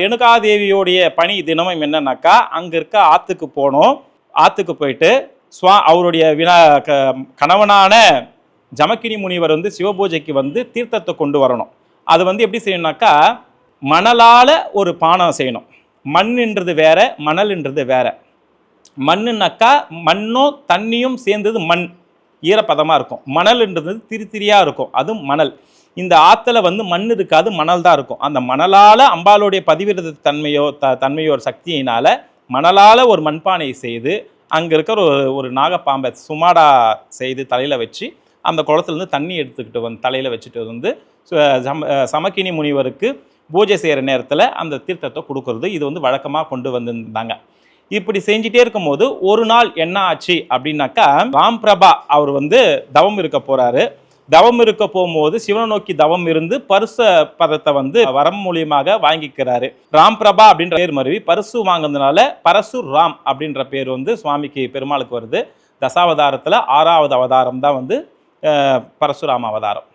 ரேணுகாதேவியோடைய பணி தினமும் என்னன்னாக்கா அங்கே இருக்க ஆற்றுக்கு போனோம். ஆற்றுக்கு போயிட்டு ஸ்வா அவருடைய வினா க கணவனான ஜமக்கினி முனிவர் வந்து சிவபூஜைக்கு வந்து தீர்த்தத்தை கொண்டு வரணும். அது வந்து எப்படி செய்யணும்னாக்கா மணலால் ஒரு பானம் செய்யணும். மண்ணுன்றது வேற மணல்ன்றது வேற. மண்ணுனாக்கா மண்ணும் தண்ணியும் சேர்ந்தது மண். ஈரப்பதமாக இருக்கும். மணல்ன்றது திரி திரியாக இருக்கும். அது மணல். இந்த ஆற்றுல வந்து மண் இருக்காது மணல் தான் இருக்கும். அந்த மணலால் அம்பாளுடைய பதிவிரத தன்மையோ த தன்மையோ சக்தியினால் மணலால் ஒரு மண்பானை செய்து அங்கே இருக்கிற ஒரு ஒரு நாகப்பாம்பை சுமாடா செய்து தலையில் வச்சு அந்த குளத்துலேருந்து தண்ணி எடுத்துக்கிட்டு வந்து தலையில் வச்சுட்டு வந்து சு- சம சமக்கினி முனிவருக்கு பூஜை செய்கிற நேரத்தில் அந்த தீர்த்தத்தை கொடுக்கறது. இது வந்து வழக்கமாக கொண்டு வந்திருந்தாங்க. இப்படி செஞ்சுட்டே இருக்கும்போது ஒரு நாள் என்ன ஆச்சு அப்படின்னாக்கா ராம் பிரபா அவர் வந்து தவம் இருக்க போகிறாரு தவம் இருக்க போகும்போது சிவனை நோக்கி தவம் இருந்து பரிச பதத்தை வந்து வரம் மூலியமாக வாங்கிக்கிறாரு. ராம் பிரபா அப்படின்ற பேர் மருவி பரிசு வாங்கினதுனால பரசு ராம் அப்படின்ற பேர் வந்து சுவாமிக்கு பெருமாளுக்கு வருது. தசாவதாரத்தில் ஆறாவது அவதாரம் தான் வந்து பரசுராம அவதாரம்.